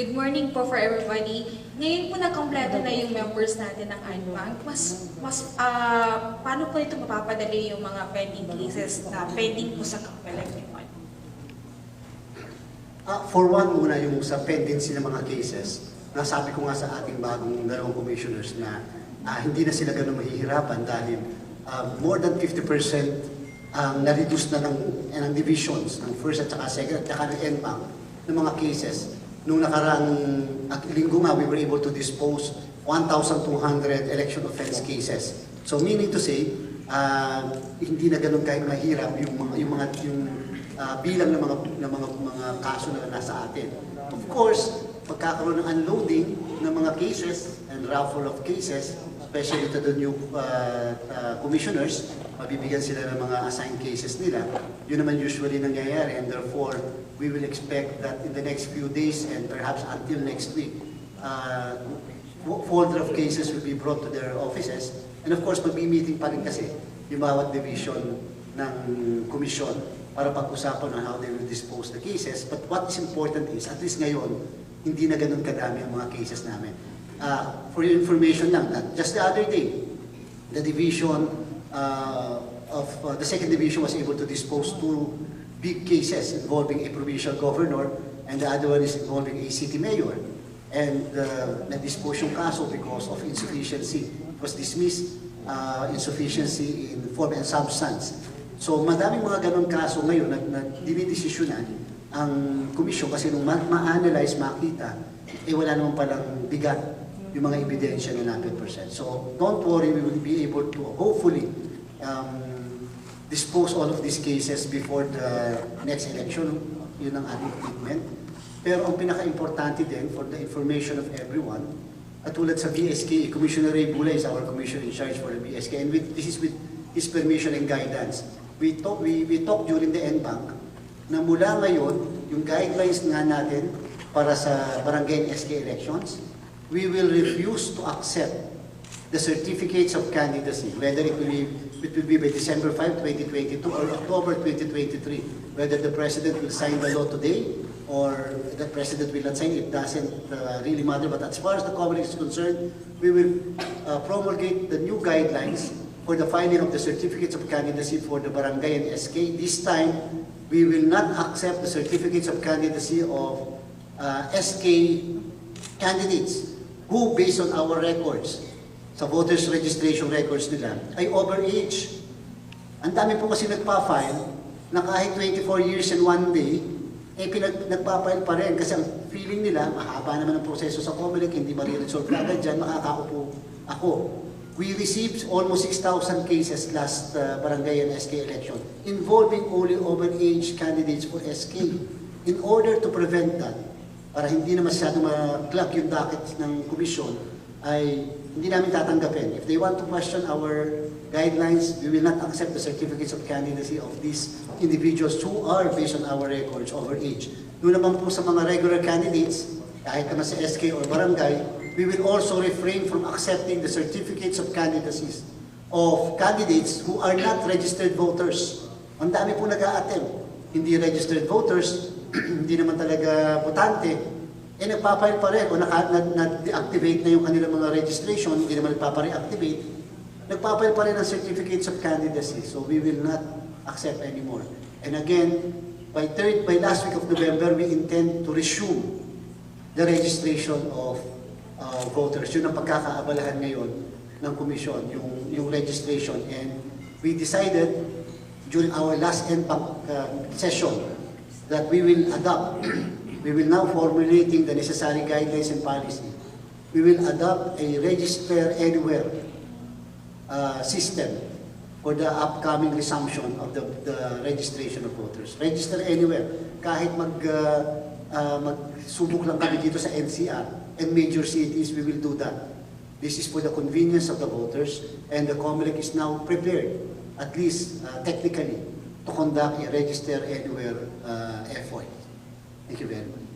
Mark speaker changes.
Speaker 1: Good morning po for everybody. Ngayon po na-kompleto na yung members natin ng ANBank. Mas, mas, ah, paano po ito mapapadali yung mga pending cases na pending po sa Kapelec Limon?
Speaker 2: Ah, for one muna yung sa pendency ng mga cases, nasabi ko nga sa ating bagong dalawang commissioners na ah, hindi na sila ganun mahihirapan dahil ah, more than 50% ang na-reduce na ng, ng divisions ng first at saka second at saka ng NBank ng mga cases. Nung nakaraang at linggo nga, we were able to dispose 1,200 election offense cases. So meaning to say, ah, hindi na ganun kahit mahirap yung mga yung mga yung ah, bilang ng mga ng mga mga kaso na nasa atin. Of course, pagkakaroon ng unloading ng mga cases and raffle of cases, especially to the new uh, uh, commissioners, mabibigyan sila ng mga assigned cases nila. Yun naman usually nangyayari and therefore we will expect that in the next few days and perhaps until next week, uh, fo- folder of cases will be brought to their offices. And of course, magbi-meeting pa rin kasi yung bawat division ng komisyon para pag-usapan on how they will dispose the cases. But what is important is, at least ngayon, hindi na ganun kadami ang mga cases namin. Uh, for your information lang, that just the other day, the division uh, of uh, the second division was able to dispose two big cases involving a provincial governor and the other one is involving a city mayor. And uh, na-dispose yung kaso because of insufficiency. It was dismissed uh, insufficiency in form and substance. So madaming mga ganong kaso ngayon na, na dinidesisyonan ang komisyon kasi nung ma- ma-analyze, makita, eh wala naman palang bigat yung mga ebidensya na 100%. So don't worry, we will be able to hopefully um, dispose all of these cases before the next election. Yun ang ating commitment. Pero ang pinaka-importante din for the information of everyone, at tulad sa BSK, Commissioner Ray Bula is our commissioner in charge for the BSK and with, this is with his permission and guidance. We talk, we, we talk during the NBank na mula ngayon, yung guidelines nga natin para sa barangay SK elections, we will refuse to accept the certificates of candidacy, whether it will be, it will be by December 5, 2022 or October 2023, whether the President will sign the law today or the President will not sign, it doesn't uh, really matter. But as far as the Comelec is concerned, we will uh, promulgate the new guidelines for the filing of the certificates of candidacy for the barangay and SK. This time, we will not accept the certificates of candidacy of uh, SK candidates who, based on our records, sa voters registration records nila, ay overage. Ang dami po kasi nagpa-file na kahit 24 years and one day, eh pinag, nagpa-file pa rin kasi ang feeling nila, mahaba naman ang proseso sa Comelec, hindi ma-resolve agad dyan, makakaupo ako. We received almost 6,000 cases last uh, barangay and SK election involving only overage candidates for SK. In order to prevent that, para hindi na masyado ma-clog yung docket ng komisyon, ay hindi namin tatanggapin. If they want to question our guidelines, we will not accept the certificates of candidacy of these individuals who are, based on our records, overage. Doon naman po sa mga regular candidates, kahit naman sa SK or barangay, we will also refrain from accepting the certificates of candidacies of candidates who are not registered voters. Ang dami po nag-a-attempt. Hindi registered voters, hindi naman talaga botante, eh nagpapile pa rin o na-deactivate na yung kanilang mga registration, hindi naman nagpapa-reactivate, nagpapile pa rin ang certificates of candidacy. So we will not accept anymore. And again, by third, by last week of November, we intend to resume the registration of uh, voters. Yun ang pagkakaabalahan ngayon ng komisyon, yung, yung registration. And we decided during our last NPAC uh, session that we will adopt, we will now formulating the necessary guidelines and policy. We will adopt a register anywhere uh, system for the upcoming resumption of the, the registration of voters. Register anywhere. Kahit mag, uh, uh, magsubok lang kami dito sa NCR and major cities, we will do that. This is for the convenience of the voters and the COMELEC is now prepared, at least uh, technically, to conduct a register anywhere uh, effort. Thank you very much.